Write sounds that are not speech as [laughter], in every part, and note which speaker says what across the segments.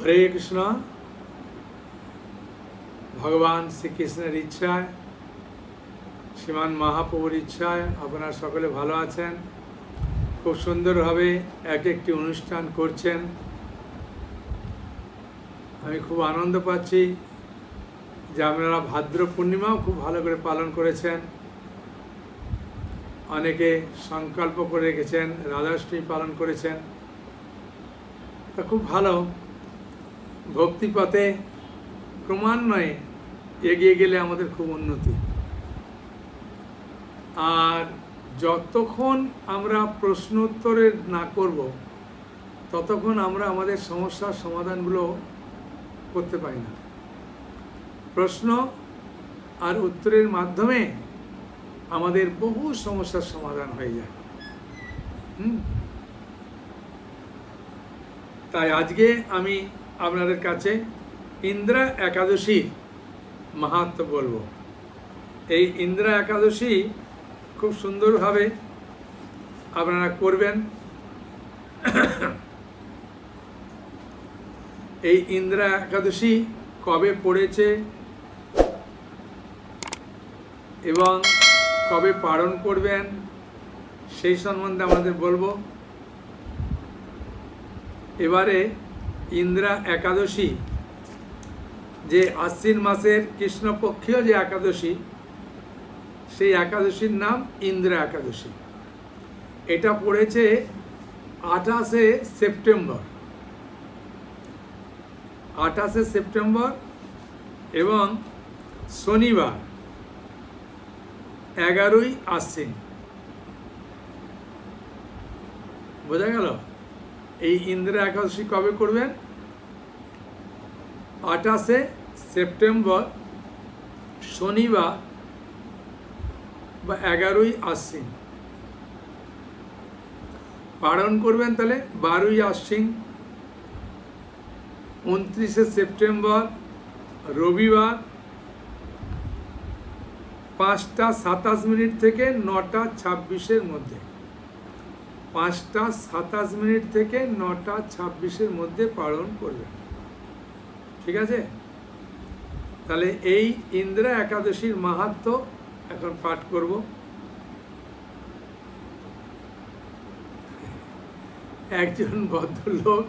Speaker 1: হরে কৃষ্ণ ভগবান শ্রীকৃষ্ণের ইচ্ছায় শ্রীমান মহাপ্রভুর ইচ্ছায় আপনারা সকলে ভালো আছেন খুব সুন্দরভাবে এক একটি অনুষ্ঠান করছেন আমি খুব আনন্দ পাচ্ছি যে আপনারা ভাদ্র পূর্ণিমাও খুব ভালো করে পালন করেছেন অনেকে সংকল্প করে রেখেছেন রাধাষ্টমী পালন করেছেন তা খুব ভালো ভক্তিপথে ক্রমান্বয়ে এগিয়ে গেলে আমাদের খুব উন্নতি আর যতক্ষণ আমরা প্রশ্ন উত্তরের না করব ততক্ষণ আমরা আমাদের সমস্যার সমাধানগুলো করতে পারি না প্রশ্ন আর উত্তরের মাধ্যমে আমাদের বহু সমস্যার সমাধান হয়ে যায় তাই আজকে আমি আপনাদের কাছে ইন্দ্রা একাদশী মাহাত্ম বলবো এই ইন্দ্রা একাদশী খুব সুন্দরভাবে আপনারা করবেন এই ইন্দ্রা একাদশী কবে পড়েছে এবং কবে পালন করবেন সেই সম্বন্ধে আমাদের বলবো এবারে ইন্দ্রা একাদশী যে আশ্বিন মাসের কৃষ্ণপক্ষীয় যে একাদশী সেই একাদশীর নাম ইন্দ্রা একাদশী এটা পড়েছে আঠাশে সেপ্টেম্বর আঠাশে সেপ্টেম্বর এবং শনিবার এগারোই আশ্বিন বোঝা গেল এই ইন্দিরা একাদশী কবে করবেন আঠাশে সেপ্টেম্বর শনিবার বা এগারোই আশ্বিন পালন করবেন তাহলে বারোই আশ্বিন উনত্রিশে সেপ্টেম্বর রবিবার পাঁচটা সাতাশ মিনিট থেকে নটা ছাব্বিশের মধ্যে পাঁচটা সাতাশ মিনিট থেকে নটা ছাব্বিশের মধ্যে পালন করবেন ঠিক আছে তাহলে এই ইন্দ্রা একাদশীর মাহাত্ম এখন পাঠ করব একজন ভদ্রলোক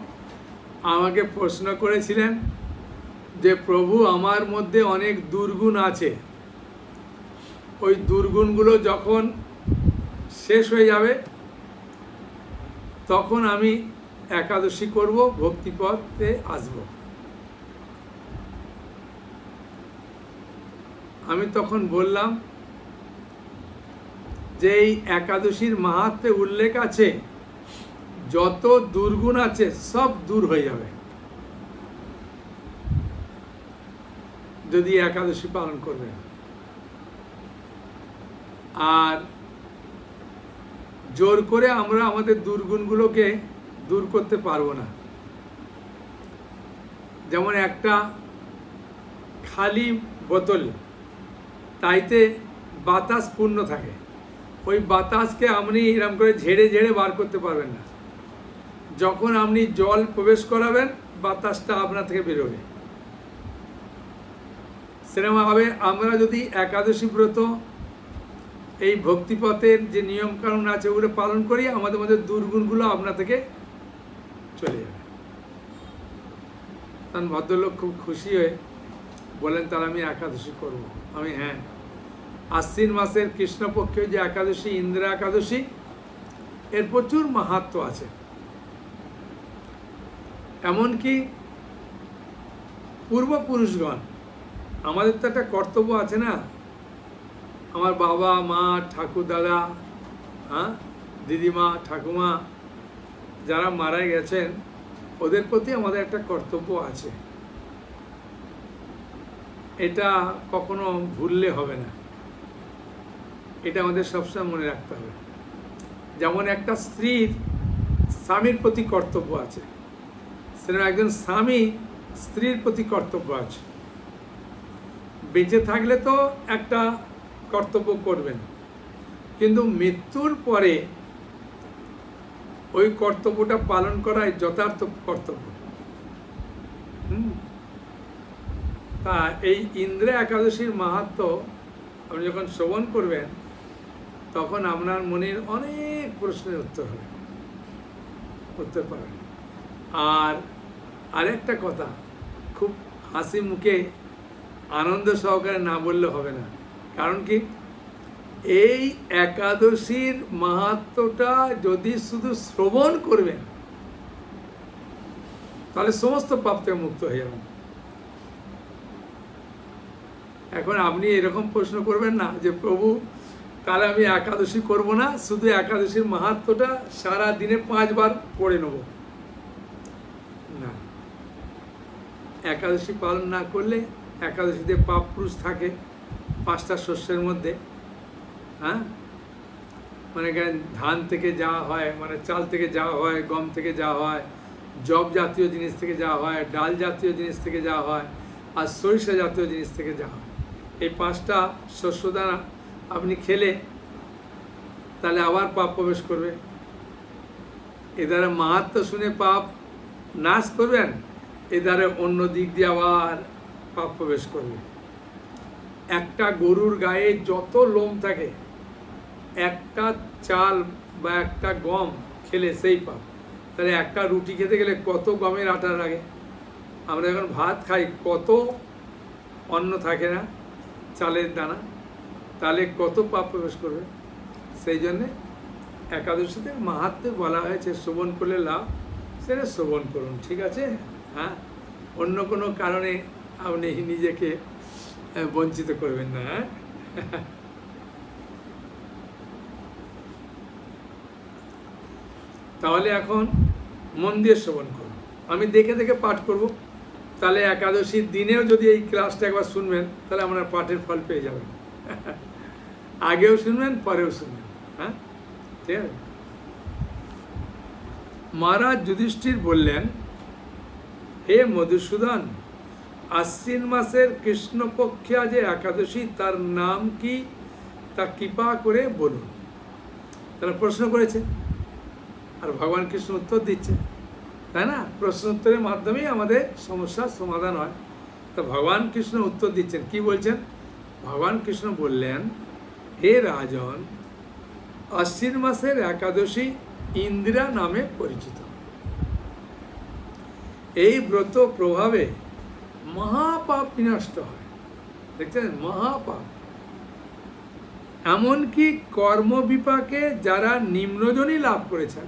Speaker 1: আমাকে প্রশ্ন করেছিলেন যে প্রভু আমার মধ্যে অনেক দুর্গুণ আছে ওই দুর্গুণগুলো যখন শেষ হয়ে যাবে তখন আমি একাদশী করব ভক্তিপথে আসব আমি তখন বললাম যে এই একাদশীর মাহাত্মে উল্লেখ আছে যত দুর্গুণ আছে সব দূর হয়ে যাবে যদি একাদশী পালন করবে আর জোর করে আমরা আমাদের দুর্গুণগুলোকে দূর করতে পারবো না যেমন একটা খালি বোতল তাইতে বাতাস পূর্ণ থাকে ওই বাতাসকে আপনি এরম করে ঝেড়ে ঝেড়ে বার করতে পারবেন না যখন আপনি জল প্রবেশ করাবেন বাতাসটা আপনার থেকে বেরোবে সেরকমভাবে আমরা যদি একাদশী ব্রত এই ভক্তিপথের যে নিয়মকানুন আছে ওগুলো পালন করি আমাদের মধ্যে দুর্গুণগুলো আপনা থেকে চলে যাবে তখন ভদ্রলোক খুব খুশি হয়ে বলেন তাহলে আমি একাদশী করব আমি হ্যাঁ আশ্বিন মাসের কৃষ্ণপক্ষে যে একাদশী ইন্দিরা একাদশী এর প্রচুর মাহাত্ম আছে এমনকি পূর্বপুরুষগণ আমাদের তো একটা কর্তব্য আছে না আমার বাবা মা ঠাকুর দাদা হ্যাঁ দিদিমা ঠাকুমা যারা মারা গেছেন ওদের প্রতি আমাদের একটা কর্তব্য আছে এটা কখনো ভুললে হবে না এটা আমাদের সবসময় মনে রাখতে হবে যেমন একটা স্ত্রীর স্বামীর প্রতি কর্তব্য আছে সেরকম একজন স্বামী স্ত্রীর প্রতি কর্তব্য আছে বেঁচে থাকলে তো একটা কর্তব্য করবেন কিন্তু মৃত্যুর পরে ওই কর্তব্যটা পালন করাই যথার্থ কর্তব্য তা এই ইন্দ্রা একাদশীর মাহাত্ম আপনি যখন শ্রবণ করবেন তখন আপনার মনের অনেক প্রশ্নের উত্তর হবে উত্তর পাবেন আর আরেকটা কথা খুব হাসি মুখে আনন্দ সহকারে না বললে হবে না কারণ কি এই একাদশীর মাহাত্মটা যদি শুধু শ্রবণ করবেন তাহলে সমস্ত পাপ থেকে মুক্ত হয়ে যাবেন এখন আপনি এরকম প্রশ্ন করবেন না যে প্রভু তাহলে আমি একাদশী করব না শুধু একাদশীর মাহাত্মটা সারা দিনে পাঁচবার পড়ে নেব না একাদশী পালন না করলে একাদশীতে পাপ পুরুষ থাকে পাঁচটা শস্যের মধ্যে হ্যাঁ মানে ধান থেকে যা হয় মানে চাল থেকে যা হয় গম থেকে যা হয় জব জাতীয় জিনিস থেকে যা হয় ডাল জাতীয় জিনিস থেকে যা হয় আর সরিষা জাতীয় জিনিস থেকে যা হয় এই পাঁচটা শস্য দানা আপনি খেলে তাহলে আবার পাপ প্রবেশ করবে এ দ্বারা মাহাত্ম শুনে পাপ নাশ করবেন এ দ্বারা অন্য দিক দিয়ে আবার পাপ প্রবেশ করবে একটা গরুর গায়ে যত লোম থাকে একটা চাল বা একটা গম খেলে সেই পাপ তাহলে একটা রুটি খেতে গেলে কত গমের আটা লাগে আমরা যখন ভাত খাই কত অন্ন থাকে না চালের দানা তাহলে কত পাপ প্রবেশ করবে সেই জন্যে একাদশীতে মাহাত্ম বলা হয়েছে শ্রবণ করলে লাভ সেটা শ্রবণ করুন ঠিক আছে হ্যাঁ অন্য কোনো কারণে আপনি নিজেকে হ্যাঁ, বঞ্চিত করবেন না হ্যাঁ? তাহলে এখন মন দিয়ে শ্রবণ করুন আমি দেখে দেখে পাঠ করব তাহলে একাদশীর দিনেও যদি এই ক্লাসটা একবার শুনবেন তাহলে আপনার পাঠের ফল পেয়ে যাবেন আগেও শুনবেন পরেও শুনবেন হ্যাঁ ঠিক আছে মহারাজ যুধিষ্ঠির বললেন হে মধুসূদন আশ্বিন মাসের কৃষ্ণপক্ষে যে একাদশী তার নাম কি তা কৃপা করে বলুন তারা প্রশ্ন করেছে আর ভগবান কৃষ্ণ উত্তর দিচ্ছে তাই না প্রশ্ন উত্তরের মাধ্যমেই আমাদের সমস্যার সমাধান হয় তা ভগবান কৃষ্ণ উত্তর দিচ্ছেন কি বলছেন ভগবান কৃষ্ণ বললেন হে রাজন আশ্বিন মাসের একাদশী ইন্দিরা নামে পরিচিত এই ব্রত প্রভাবে মহাপাপ বিনষ্ট হয় দেখছেন মহাপাপ এমনকি কর্মবিপাকে যারা নিম্নজনই লাভ করেছেন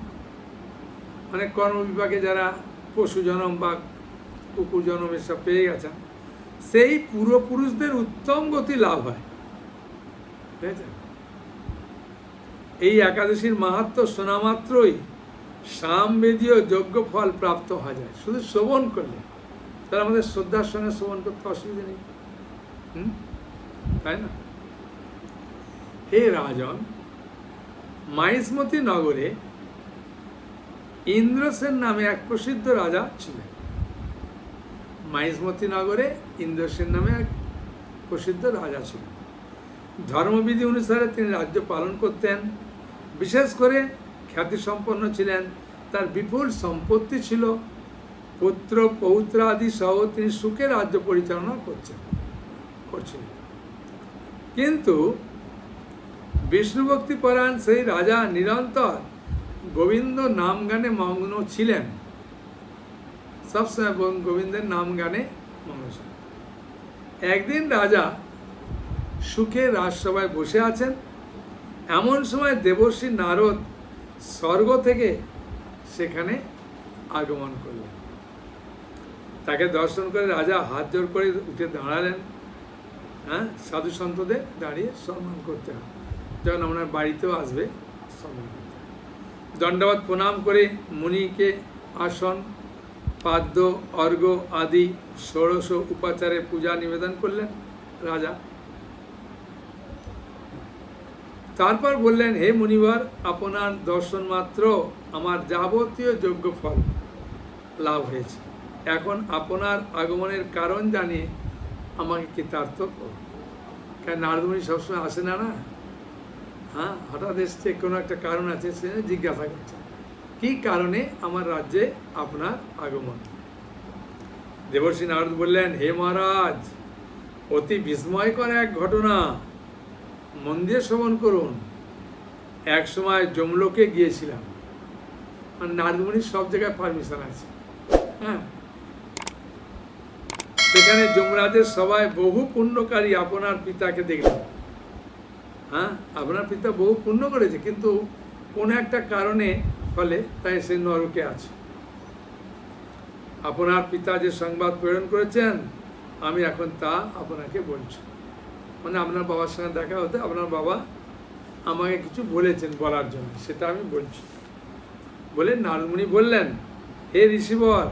Speaker 1: মানে কর্মবিপাকে যারা পশু জনম বা কুকুর জনম এসব পেয়ে গেছেন সেই পূর্বপুরুষদের উত্তম গতি লাভ হয় ঠিক আছে এই একাদশীর মাহাত্ম শোনা মাত্রই সামবেদীয় যজ্ঞ ফল প্রাপ্ত হওয়া যায় শুধু শ্রবণ করলে তাহলে আমাদের শ্রদ্ধার সঙ্গে শ্রবণ করতে অসুবিধা নেই হুম তাই না হে রাজন মাইসমতি নগরে ইন্দ্রসেন নামে এক প্রসিদ্ধ রাজা ছিলেন মাইসমতি নগরে ইন্দ্রসেন নামে এক প্রসিদ্ধ রাজা ছিলেন ধর্মবিধি অনুসারে তিনি রাজ্য পালন করতেন বিশেষ করে খ্যাতিসম্পন্ন ছিলেন তার বিপুল সম্পত্তি ছিল পুত্র পৌত্রাদি সহ তিনি সুখে রাজ্য পরিচালনা করছেন করছেন কিন্তু বিষ্ণুভক্তিপরায়ণ সেই রাজা নিরন্তর গোবিন্দ নাম গানে মগ্ন ছিলেন সবসময় গোবিন্দের নাম গানে মগ্ন ছিলেন একদিন রাজা সুখে রাজসভায় বসে আছেন এমন সময় দেবশ্রী নারদ স্বর্গ থেকে সেখানে আগমন করলেন তাকে দর্শন করে রাজা হাত জোর করে উঠে দাঁড়ালেন হ্যাঁ সাধু সন্তদের দাঁড়িয়ে সম্মান করতে হবে যখন আপনার বাড়িতেও আসবে সম্মান করতে দণ্ডবাদ প্রণাম করে মুনিকে আসন পাদ্য অর্ঘ আদি ষোড়শ উপাচারে পূজা নিবেদন করলেন রাজা তারপর বললেন হে মুনিবার আপনার দর্শন মাত্র আমার যাবতীয় যোগ্য ফল লাভ হয়েছে এখন আপনার আগমনের কারণ জানিয়ে আমাকে কৃতার্থ করুন কেন নারদমণি সবসময় আসে না না হ্যাঁ হঠাৎ এসছে কোনো একটা কারণ আছে সে জিজ্ঞাসা করছে কি কারণে আমার রাজ্যে আপনার আগমন দেবর্ষী নারদ বললেন হে মহারাজ অতি বিস্ময়কর এক ঘটনা মন্দির শ্রবণ করুন এক সময় জমলোকে গিয়েছিলাম আর নারদমণির সব জায়গায় পারমিশন আছে হ্যাঁ সেখানে যমরাজের সবাই বহু পুণ্যকারী আপনার পিতাকে দেখলেন হ্যাঁ আপনার পিতা বহু পুণ্য করেছে কিন্তু কোনো একটা কারণে ফলে তাই সে নরকে আছে আপনার পিতা যে সংবাদ প্রেরণ করেছেন আমি এখন তা আপনাকে বলছি মানে আপনার বাবার সঙ্গে দেখা হতে আপনার বাবা আমাকে কিছু বলেছেন বলার জন্য সেটা আমি বলছি বলে নারমুনি বললেন হে ঋষিবর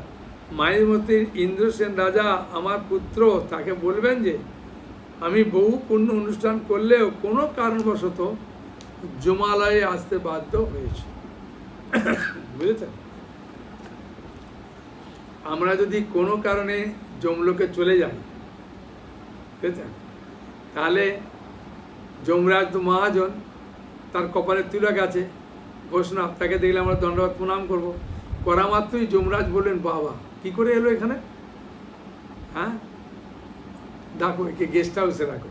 Speaker 1: মায়ামতির ইন্দ্রসেন রাজা আমার পুত্র তাকে বলবেন যে আমি বহু পুণ্য অনুষ্ঠান করলেও কোনো কারণবশত জমালয়ে আসতে বাধ্য হয়েছে বুঝেছেন আমরা যদি কোনো কারণে জমলোকে চলে যাই বুঝেছেন তাহলে যমরাজ তো মহাজন তার কপালে তুলা গেছে ঘোষণা তাকে দেখলে আমরা দণ্ডবাদ প্রণাম করবো করা মাত্রই যমরাজ বললেন বাবা কি করে এলো এখানে হ্যাঁ ডাকো একে গেস্ট হাউসে রাখো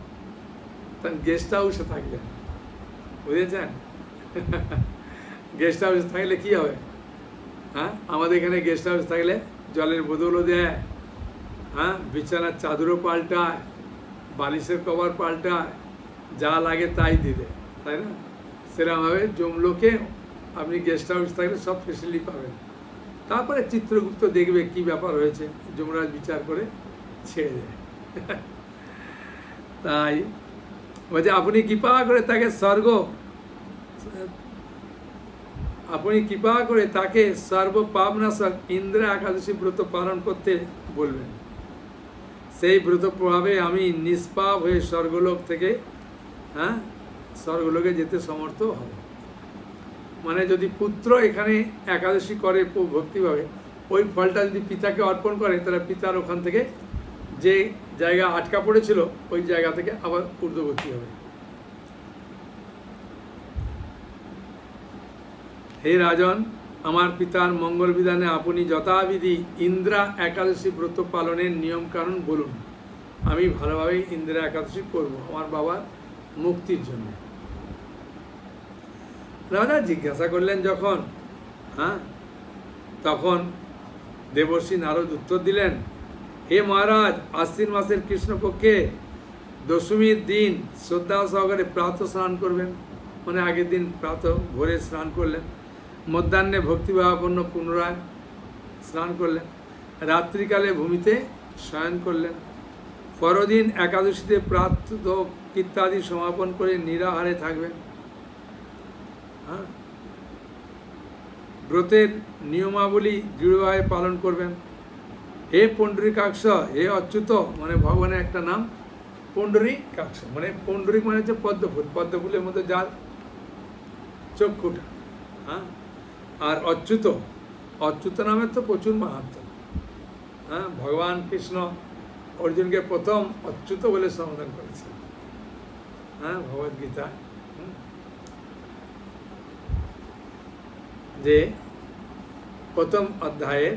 Speaker 1: গেস্ট হাউসে থাকলে বুঝেছেন গেস্ট হাউসে থাকলে কি হবে হ্যাঁ আমাদের এখানে গেস্ট হাউস থাকলে জলের বোতলও দেয় হ্যাঁ বিছানার চাদরও পাল্টায় বালিশের কভার পাল্টায় যা লাগে তাই দিবে তাই না সেরকমভাবে জমলোকে আপনি গেস্ট হাউস থাকলে সব ফেসিলিটি পাবেন তারপরে চিত্রগুপ্ত দেখবে কি ব্যাপার হয়েছে যুবরাজ বিচার করে ছেড়ে দেয় তাই বলছে আপনি কৃপা করে তাকে স্বর্গ আপনি কৃপা করে তাকে সর্বপাবনাশক ইন্দ্র একাদশী ব্রত পালন করতে বলবেন সেই ব্রত প্রভাবে আমি নিষ্পাপ হয়ে স্বর্গলোক থেকে হ্যাঁ স্বর্গলোকে যেতে সমর্থ হব মানে যদি পুত্র এখানে একাদশী করে ভক্তিভাবে ওই ফলটা যদি পিতাকে অর্পণ করে তাহলে পিতার ওখান থেকে যে জায়গা আটকা পড়েছিল ওই জায়গা থেকে আবার ঊর্ধ্বগতি হবে হে রাজন আমার পিতার মঙ্গল বিধানে আপনি যথাবিধি ইন্দ্রা একাদশী ব্রত পালনের নিয়মকানুন বলুন আমি ভালোভাবে ইন্দ্রা একাদশী করব আমার বাবার মুক্তির জন্য রাজা জিজ্ঞাসা করলেন যখন হ্যাঁ তখন দেবর্ষী নারদ উত্তর দিলেন হে মহারাজ আশ্বিন মাসের কৃষ্ণপক্ষে দশমীর দিন শ্রদ্ধা সহকারে প্রাতঃ স্নান করবেন মানে আগের দিন প্রাতঃ ভোরে স্নান করলেন মধ্যাহ্নে ভক্তিভাবাপন্ন পুনরায় স্নান করলেন রাত্রিকালে ভূমিতে শয়ন করলেন পরদিন একাদশীতে প্রাত কীর্তাদি সমাপন করে নিরাহারে থাকবেন হ্যাঁ ব্রতের নিয়মাবলী দৃঢ়ভাবে পালন করবেন হে পণ্ডরিকাক্ষ হে অচ্যুত মানে ভগবানের একটা নাম কাকস মানে পণ্ডরী মানে হচ্ছে পদ্মফুল পদ্মফুলের মধ্যে যার চক্ষুটা হ্যাঁ আর অচ্যুত অচ্যুত নামের তো প্রচুর মাহাত্ম হ্যাঁ ভগবান কৃষ্ণ অর্জুনকে প্রথম অচ্যুত বলে সমাধান করেছে হ্যাঁ ভগবদ্গীতায় যে প্রথম অধ্যায়ের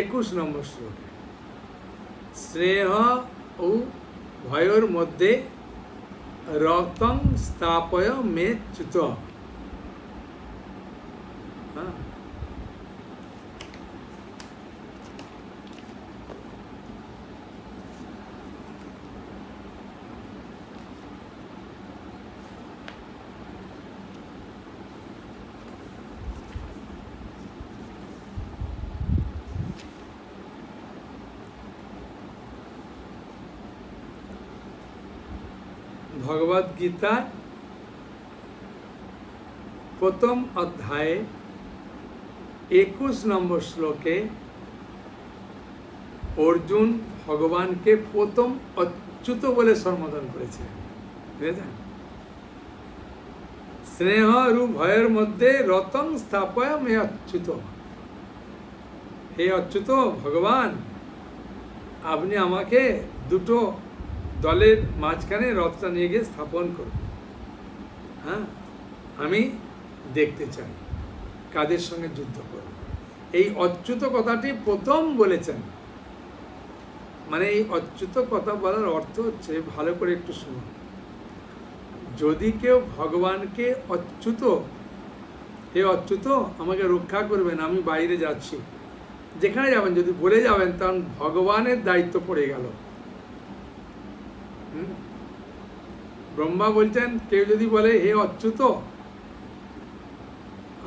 Speaker 1: একুশ নম্বর শ্লোকে শ্রেয় ও ভয়র মধ্যে রতং স্থাপয় মে চ্যুত ভগবদ্গীতার প্রথম অধ্যায়ে একুশ নম্বর শ্লোকে অর্জুন ভগবানকে প্রথম অচ্যুত বলে সম্বোধন করেছিলেন বুঝেছেন স্নেহ রু ভয়ের মধ্যে রতন স্থাপয়াম হে অচ্যুত হে অচ্যুত ভগবান আপনি আমাকে দুটো দলের মাঝখানে রথটা নিয়ে গিয়ে স্থাপন করব হ্যাঁ আমি দেখতে চাই কাদের সঙ্গে যুদ্ধ করব এই অচ্যুত কথাটি প্রথম বলেছেন মানে এই অচ্যুত কথা বলার অর্থ হচ্ছে ভালো করে একটু শুনুন যদি কেউ ভগবানকে অচ্যুত হে অচ্যুত আমাকে রক্ষা করবেন আমি বাইরে যাচ্ছি যেখানে যাবেন যদি বলে যাবেন তখন ভগবানের দায়িত্ব পড়ে গেল ব্রহ্মা বলছেন কেউ যদি বলে হে অচ্যুত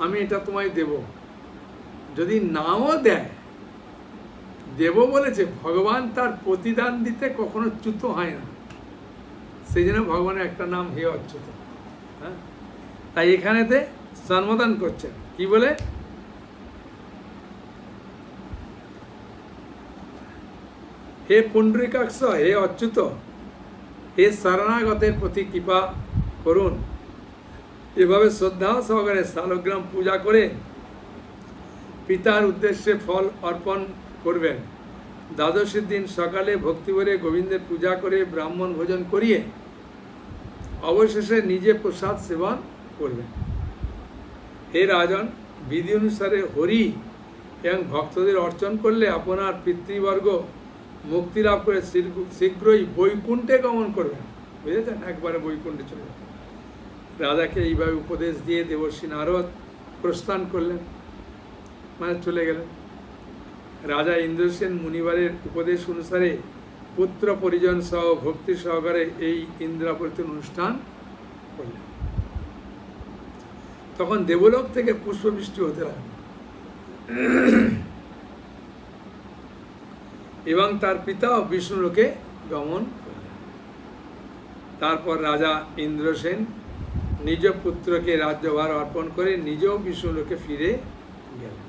Speaker 1: আমি এটা তোমায় দেব যদি নাও দেয় দেব বলেছে ভগবান তার প্রতিদান দিতে কখনো চ্যুত হয় না সেই জন্য ভগবানের একটা নাম হে অচ্যুত হ্যাঁ তাই এখানেতে সন্মদান করছেন কি বলে হে পুণ্ডরিকাক্ষ হে অচ্যুত এ শরণাগতের প্রতি কৃপা করুন এভাবে শ্রদ্ধা সহকারে শালগ্রাম পূজা করে পিতার উদ্দেশ্যে ফল অর্পণ করবেন দ্বাদশীর দিন সকালে ভক্তি ভক্তিভরে গোবিন্দের পূজা করে ব্রাহ্মণ ভোজন করিয়ে অবশেষে নিজে প্রসাদ সেবন করবেন হে রাজন বিধি অনুসারে হরি এবং ভক্তদের অর্চন করলে আপনার পিতৃবর্গ মুক্তি লাভ করে শীঘ্রই বৈকুণ্ঠে গমন করবেন বুঝেছেন একবারে বৈকুণ্ঠে চলে যাবেন রাজাকে এইভাবে উপদেশ দিয়ে দেবশ্রী নারদ প্রস্থান করলেন মানে চলে গেলেন রাজা ইন্দ্রসেন মুনিবারের উপদেশ অনুসারে পুত্র পরিজন সহ ভক্তি সহকারে এই ইন্দ্রাপরিতন অনুষ্ঠান করলেন তখন দেবলোক থেকে পুষ্পবৃষ্টি হতে লাগলো এবং তার পিতাও বিষ্ণুলোকে গমন করলেন তারপর রাজা ইন্দ্রসেন নিজ পুত্রকে রাজ্যভার অর্পণ করে নিজেও বিষ্ণুলোকে ফিরে গেলেন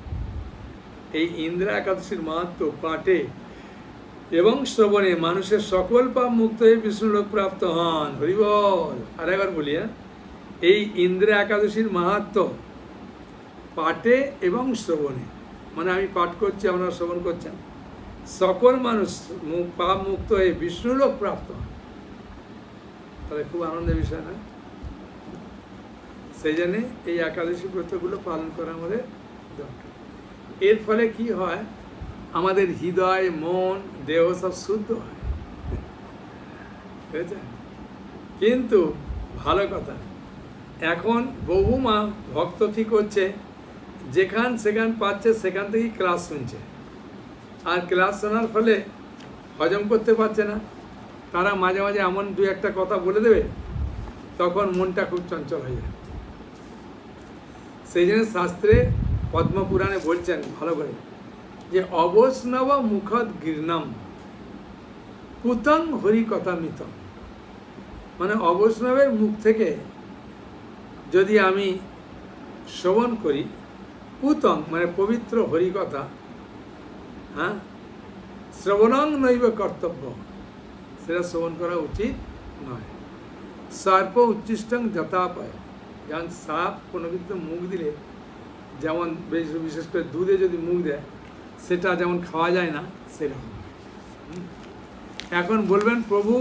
Speaker 1: এই ইন্দ্রা একাদশীর মাহাত্ম পাঠে এবং শ্রবণে মানুষের সকল পাপ মুক্ত হয়ে বিষ্ণুলোক প্রাপ্ত হন হরিবল আর একবার বলি হ্যাঁ? এই ইন্দ্রা একাদশীর মাহাত্ম পাঠে এবং শ্রবণে মানে আমি পাঠ করছি আপনারা শ্রবণ করছেন সকল মানুষ পাপ মুক্ত হয়ে বিষ্ণুলোক প্রাপ্ত হয় তাহলে খুব আনন্দের বিষয় না সেই জন্যে এই একাদশী ব্রতগুলো পালন করা আমাদের দরকার এর ফলে কি হয় আমাদের হৃদয় মন দেহ সব শুদ্ধ হয় বুঝেছেন কিন্তু ভালো কথা এখন বহু মা ভক্ত ঠিক হচ্ছে যেখান সেখান পাচ্ছে সেখান থেকেই ক্লাস শুনছে আর ক্লাস শোনার ফলে হজম করতে পারছে না তারা মাঝে মাঝে এমন দু একটা কথা বলে দেবে তখন মনটা খুব চঞ্চল হয়ে যায় সেই জন্য শাস্ত্রে পদ্মপুরাণে বলছেন ভালো করে যে অবস্নব মুখদ গীর্ণম কুতং হরি কথা মিত মানে অবস্নবের মুখ থেকে যদি আমি শ্রবণ করি কুতং মানে পবিত্র হরিকথা হ্যাঁ শ্রবণং নৈব কর্তব্য সেটা শ্রবণ করা উচিত নয় সর্প উচ্ছিষ্টং যথাপয় যেমন সাপ কোনো কিছু মুখ দিলে যেমন বিশেষ করে দুধে যদি মুখ দেয় সেটা যেমন খাওয়া যায় না সেরকম এখন বলবেন প্রভু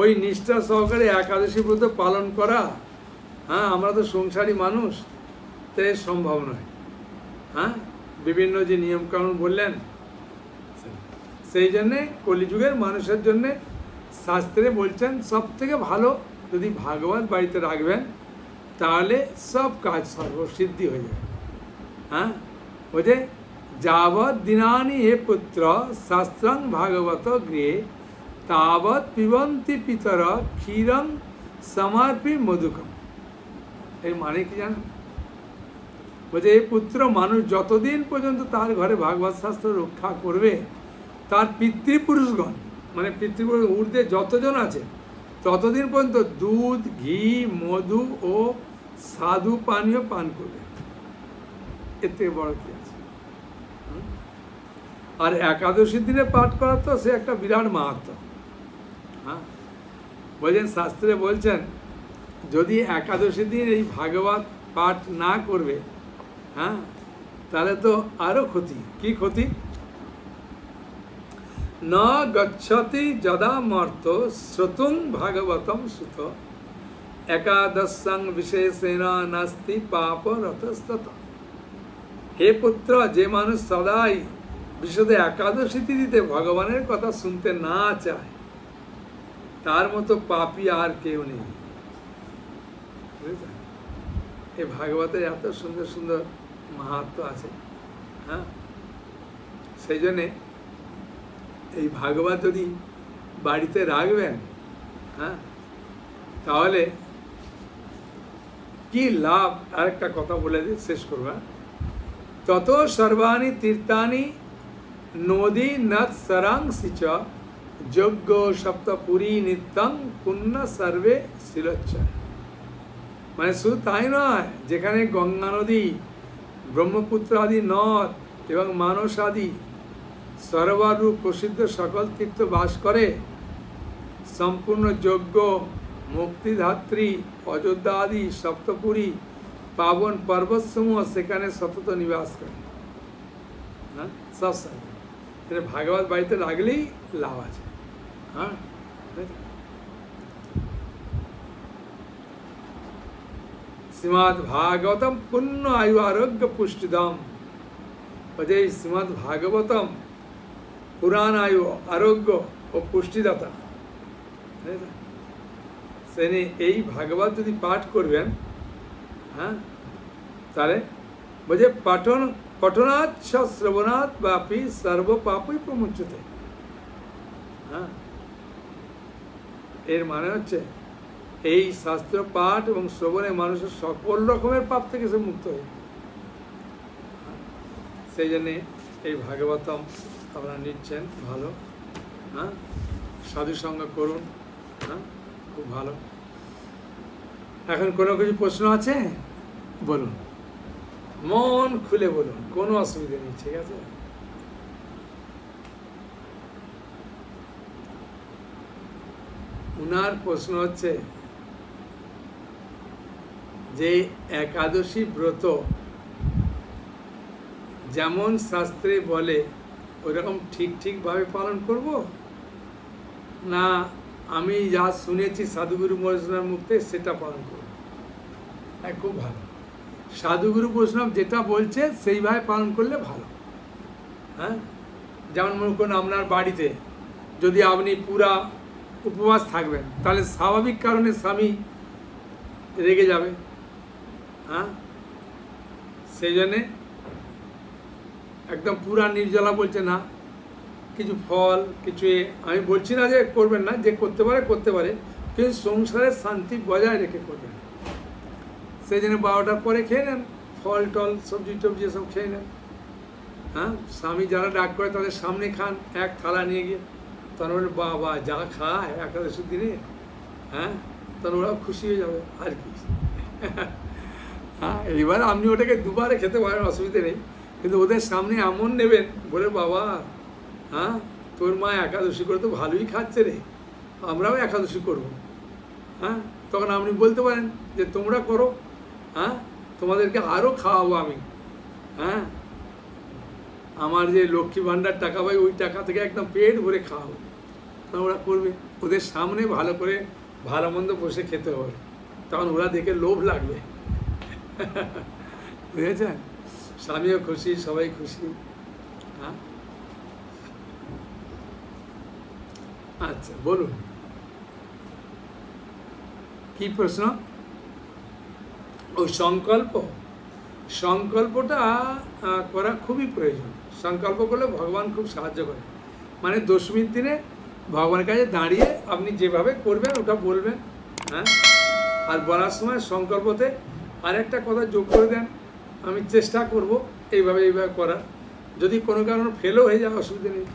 Speaker 1: ওই নিষ্ঠা সহকারে একাদশী ব্রত পালন করা হ্যাঁ আমরা তো সংসারী মানুষ তাই সম্ভব নয় হ্যাঁ বিভিন্ন যে নিয়মকানুন বললেন সেই জন্যে কলিযুগের মানুষের জন্যে শাস্ত্রে বলছেন সব থেকে ভালো যদি ভাগবত বাড়িতে রাখবেন তাহলে সব কাজ সর্বসিদ্ধি হয়ে যাবে হ্যাঁ যে যাবৎ দিনানি হে পুত্র শাস্ত্রং ভাগবত গৃহে তাবৎ পিবন্তি পিতর ক্ষীরং সমর্পি মধুকম এর মানে কি জানেন বলছে এই পুত্র মানুষ যতদিন পর্যন্ত তার ঘরে ভাগবত শাস্ত্র রক্ষা করবে তার পিতৃপুরুষগণ মানে পিতৃপুরুষ ঊর্ধ্বে যতজন আছে ততদিন পর্যন্ত দুধ ঘি মধু ও সাধু পানীয় পান করবে এর থেকে বড় কি আছে আর একাদশীর দিনে পাঠ করা তো সে একটা বিরাট মাহাত্ম হ্যাঁ বলছেন শাস্ত্রে বলছেন যদি একাদশী দিন এই ভাগবত পাঠ না করবে হ্যাঁ তাহলে তো আরও ক্ষতি কি ক্ষতি না গচ্ছতি যদা মর্ত শ্রুতুং ভাগবতম সুত একাদশাং বিশেষেণ নাস্তি পাপ রতস্তত হে পুত্র যে মানুষ সদাই বিশদে একাদশীতি দিতে ভগবানের কথা শুনতে না চায় তার মতো পাপি আর কেউ নেই বুঝেছেন ভাগবতের এত সুন্দর সুন্দর মাহাত্ম আছে হ্যাঁ সেই জন্যে এই ভাগবত যদি বাড়িতে রাখবেন হ্যাঁ তাহলে কি লাভ আরেকটা কথা বলে দিয়ে শেষ করবা হ্যাঁ। তত সর্বাণী তীর্থানি নদী নদ সরাংসি চ যজ্ঞ সপ্তপুরী নিত্যং পুণ্য সর্বে শিলচ্ছ মানে শুধু তাই নয় যেখানে গঙ্গা নদী ব্রহ্মপুত্র আদি নদ এবং মানস আদি সরবরূপ প্রসিদ্ধ সকল তীর্থ বাস করে সম্পূর্ণ যোগ্য মুক্তিধাত্রী অযোধ্যা আদি সপ্তপুরী পাবন পর্বতসমূহ সেখানে সতত নিবাস করে হ্যাঁ সব ভাগবত বাড়িতে লাগলেই লাভ আছে হ্যাঁ শ্রীমাদ ভাগবতম পূর্ণ আয়ু আরোগ্য পুষ্টিদম অজয় শ্রীমাদ ভাগবতম আয়ু আরোগ্য ও পুষ্টিদাতা সেনে এই ভাগবত যদি পাঠ করবেন হ্যাঁ তাহলে বলছে পাঠন পঠনাচ্ছ শ্রবণাথ বাপি সর্বপাপই প্রমুচ্যতে হ্যাঁ এর মানে হচ্ছে এই শাস্ত্র পাঠ এবং শ্রবণে মানুষের সকল রকমের পাপ থেকে সে মুক্ত হয় হ্যাঁ? সেই জন্যে এই ভাগবতম আপনারা নিচ্ছেন ভালো হ্যাঁ সাধু সঙ্গে করুন হ্যাঁ খুব ভালো এখন কোনো কিছু প্রশ্ন আছে বলুন মন খুলে বলুন কোনো অসুবিধা নেই ঠিক আছে উনার প্রশ্ন হচ্ছে যে একাদশী ব্রত যেমন শাস্ত্রে বলে ওইরকম ঠিক ঠিকভাবে পালন করব না আমি যা শুনেছি সাধুগুরু বৈষ্ণব মুখে সেটা পালন করব হ্যাঁ খুব ভালো সাধুগুরু বৈষ্ণব যেটা বলছে সেইভাবে পালন করলে ভালো হ্যাঁ যেমন মনে করুন আপনার বাড়িতে যদি আপনি পুরা উপবাস থাকবেন তাহলে স্বাভাবিক কারণে স্বামী রেগে যাবে হ্যাঁ সেই জন্যে একদম পুরা নির্জলা বলছে না কিছু ফল কিছু আমি বলছি না যে করবেন না যে করতে পারে করতে পারে কিন্তু সংসারের শান্তি বজায় রেখে করবেন সেই জন্য বারোটার পরে খেয়ে নেন ফল টল সবজি টবজি এসব খেয়ে নেন হ্যাঁ স্বামী যারা ডাক করে তাদের সামনে খান এক থালা নিয়ে গিয়ে তখন বলে বাবা যা খায় একাদশের দিনে হ্যাঁ তখন ওরাও খুশি হয়ে যাবে আর কি [laughs] হ্যাঁ এইবার আপনি ওটাকে দুবারে খেতে পারেন অসুবিধে নেই কিন্তু ওদের সামনে এমন নেবেন বলে বাবা হ্যাঁ তোর মা একাদশী করে তো ভালোই খাচ্ছে রে আমরাও একাদশী করব হ্যাঁ তখন আপনি বলতে পারেন যে তোমরা করো হ্যাঁ তোমাদেরকে আরও খাওয়াবো আমি হ্যাঁ আমার যে লক্ষ্মী ভাণ্ডার টাকা পাই ওই টাকা থেকে একদম পেট ভরে খাওয়াবো তখন ওরা করবে ওদের সামনে ভালো করে ভালো মন্দ বসে খেতে হবে তখন ওরা দেখে লোভ লাগবে [laughs] বুঝেছেন স্বামীও খুশি সবাই খুশি হ্যাঁ আচ্ছা বলুন কি প্রশ্ন ও সংকল্প সংকল্পটা করা খুবই প্রয়োজন সংকল্প করলে ভগবান খুব সাহায্য করে মানে দশমীর দিনে ভগবানের কাছে দাঁড়িয়ে আপনি যেভাবে করবেন ওটা বলবেন হ্যাঁ আর বলার সময় সংকল্পতে আরেকটা কথা যোগ করে দেন আমি চেষ্টা করব এইভাবে এইভাবে করার যদি কোনো কারণে ফেলও হয়ে যায় অসুবিধা নেই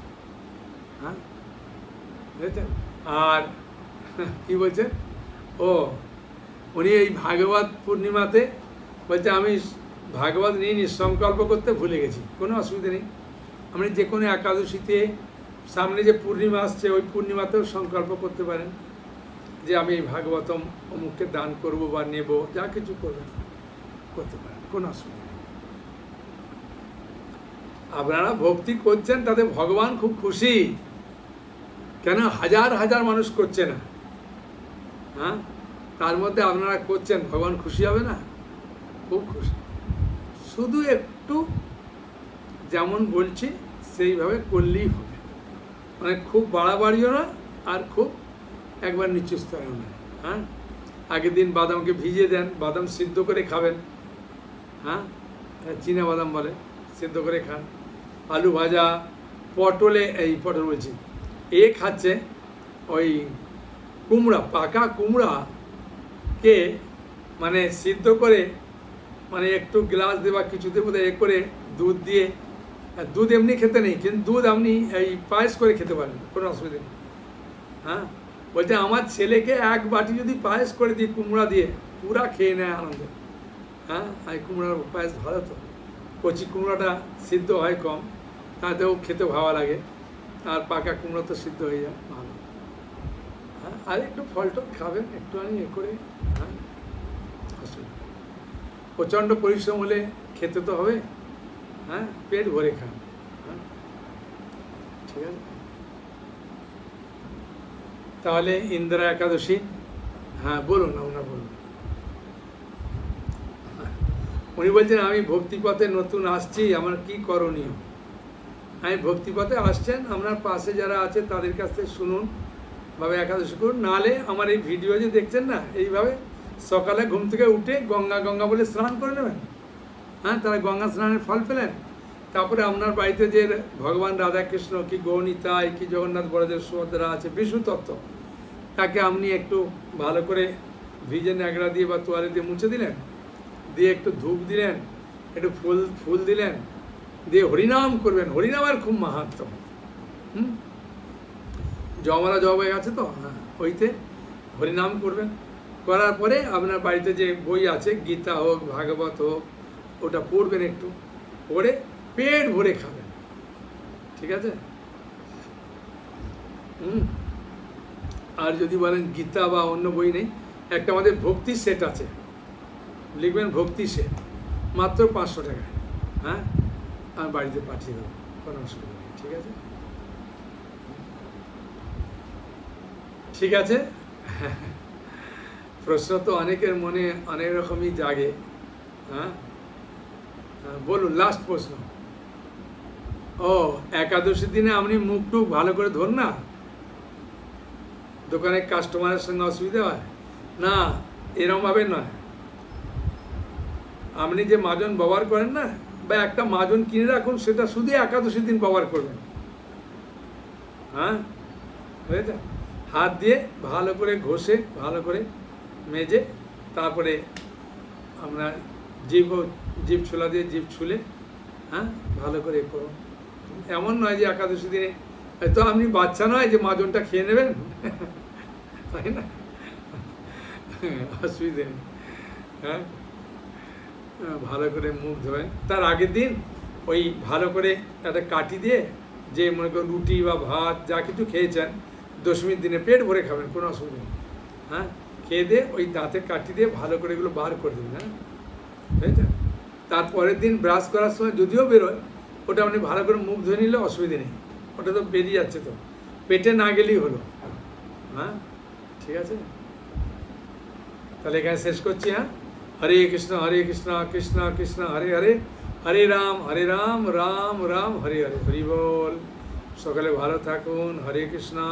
Speaker 1: হ্যাঁ বুঝেছেন আর [laughs] কি বলছেন ও উনি এই ভাগবত পূর্ণিমাতে বলছে আমি ভাগবত নিয়ে নিঃসংকল্প করতে ভুলে গেছি কোনো অসুবিধা নেই আপনি যে কোনো একাদশীতে সামনে যে পূর্ণিমা আসছে ওই পূর্ণিমাতেও সংকল্প করতে পারেন যে আমি এই ভাগবতম অমুককে দান করব বা নেব যা কিছু করবেন করতে পারেন কোনো অসুবিধা আপনারা ভক্তি করছেন তাতে ভগবান খুব খুশি কেন হাজার হাজার মানুষ করছে না হ্যাঁ তার মধ্যে আপনারা করছেন ভগবান খুশি হবে না খুব খুশি শুধু একটু যেমন বলছি সেইভাবে করলেই হবে মানে খুব বাড়াবাড়িও না আর খুব একবার নিচু স্তরেও না হ্যাঁ আগের দিন বাদামকে ভিজিয়ে দেন বাদাম সিদ্ধ করে খাবেন হ্যাঁ, হ্যাঁ চীনা বাদাম বলে সেদ্ধ করে খান আলু ভাজা পটলে এই পটল বলছি এ খাচ্ছে ওই কুমড়া পাকা কুমড়াকে মানে সিদ্ধ করে মানে একটু গ্লাস দেওয়া কিছুতে বোধ এ করে দুধ দিয়ে দুধ এমনি খেতে নেই কিন্তু দুধ আপনি এই পায়েস করে খেতে পারেন কোনো অসুবিধা নেই হ্যাঁ বলছে আমার ছেলেকে এক বাটি যদি পায়েস করে দিই কুমড়া দিয়ে পুরা খেয়ে নেয় আনন্দে হ্যাঁ হাই কুমড়ার পায়েস ভালো তো কচি কুমড়াটা সিদ্ধ হয় কম তাতেও খেতে ভালো লাগে আর পাকা কুমড়ো তো সিদ্ধ হয়ে যায় ভালো হ্যাঁ আর একটু ফল টল খাবেন একটুখানি এ করে হ্যাঁ প্রচণ্ড পরিশ্রম হলে খেতে তো হবে হ্যাঁ পেট ভরে খান হ্যাঁ ঠিক আছে তাহলে ইন্দিরা একাদশী হ্যাঁ বলুন আপনার বলুন উনি বলছেন আমি ভক্তিপথে নতুন আসছি আমার কি করণীয় আমি ভক্তিপথে আসছেন আপনার পাশে যারা আছে তাদের কাছ থেকে শুনুন ভাবে একাদশ করুন নাহলে আমার এই ভিডিও যে দেখছেন না এইভাবে সকালে ঘুম থেকে উঠে গঙ্গা গঙ্গা বলে স্নান করে নেবেন হ্যাঁ তারা গঙ্গা স্নানের ফল পেলেন তারপরে আপনার বাড়িতে যে ভগবান রাধাকৃষ্ণ কি গৌণিতায় কি জগন্নাথ বড়দেব সুভদ্রা আছে বিষ্ণু তত্ত্ব তাকে আপনি একটু ভালো করে ভিজে ন্যাগড়া দিয়ে বা তোয়ারে দিয়ে মুছে দিলেন দিয়ে একটু ধূপ দিলেন একটু ফুল ফুল দিলেন দিয়ে হরিনাম করবেন হরিনামের খুব মাহাত্ম হুম জমারা জবাই আছে তো হ্যাঁ ওইতে হরিনাম করবেন করার পরে আপনার বাড়িতে যে বই আছে গীতা হোক ভাগবত হোক ওটা পড়বেন একটু পড়ে পেট ভরে খাবেন ঠিক আছে হুম আর যদি বলেন গীতা বা অন্য বই নেই একটা আমাদের ভক্তি সেট আছে লিখবেন ভক্তি সে মাত্র পাঁচশো টাকা হ্যাঁ আমি বাড়িতে পাঠিয়ে দেবো কোনো অসুবিধা নেই ঠিক আছে ঠিক আছে প্রশ্ন তো অনেকের মনে অনেক রকমই জাগে হ্যাঁ, হ্যাঁ বলুন লাস্ট প্রশ্ন ও একাদশী দিনে আপনি মুখ টুক ভালো করে ধর না দোকানের কাস্টমারের সঙ্গে অসুবিধা হয় না এরমভাবে নয় আপনি যে মাজন ব্যবহার করেন না বা একটা মাজন কিনে রাখুন সেটা শুধু একাদশী দিন ব্যবহার করবেন হ্যাঁ বুঝেছেন হাত দিয়ে ভালো করে ঘষে ভালো করে মেজে তারপরে আমরা জীব জীব ছোলা দিয়ে জীব ছুলে হ্যাঁ ভালো করে করো এমন নয় যে একাদশী দিনে তো আপনি বাচ্চা নয় যে মাজনটা খেয়ে নেবেন তাই না অসুবিধে নেই হ্যাঁ ভালো করে মুখ ধোবেন তার আগের দিন ওই ভালো করে একটা কাটি দিয়ে যে মনে করুন রুটি বা ভাত যা কিছু খেয়েছেন দশমীর দিনে পেট ভরে খাবেন কোনো অসুবিধা নেই হ্যাঁ খেয়ে দিয়ে ওই দাঁতে কাটি দিয়ে ভালো করে এগুলো বার করে দেবেন হ্যাঁ বুঝেছেন তারপরের দিন ব্রাশ করার সময় যদিও বেরোয় ওটা আপনি ভালো করে মুখ ধুয়ে নিলে অসুবিধে নেই ওটা তো বেরিয়ে যাচ্ছে তো পেটে না গেলেই হলো হ্যাঁ ঠিক আছে তাহলে এখানে শেষ করছি হ্যাঁ हरे कृष्णा हरे कृष्णा कृष्णा कृष्णा हरे हरे हरे राम हरे राम राम राम हरे हरे हरि बोल सकले भारत थकून हरे कृष्णा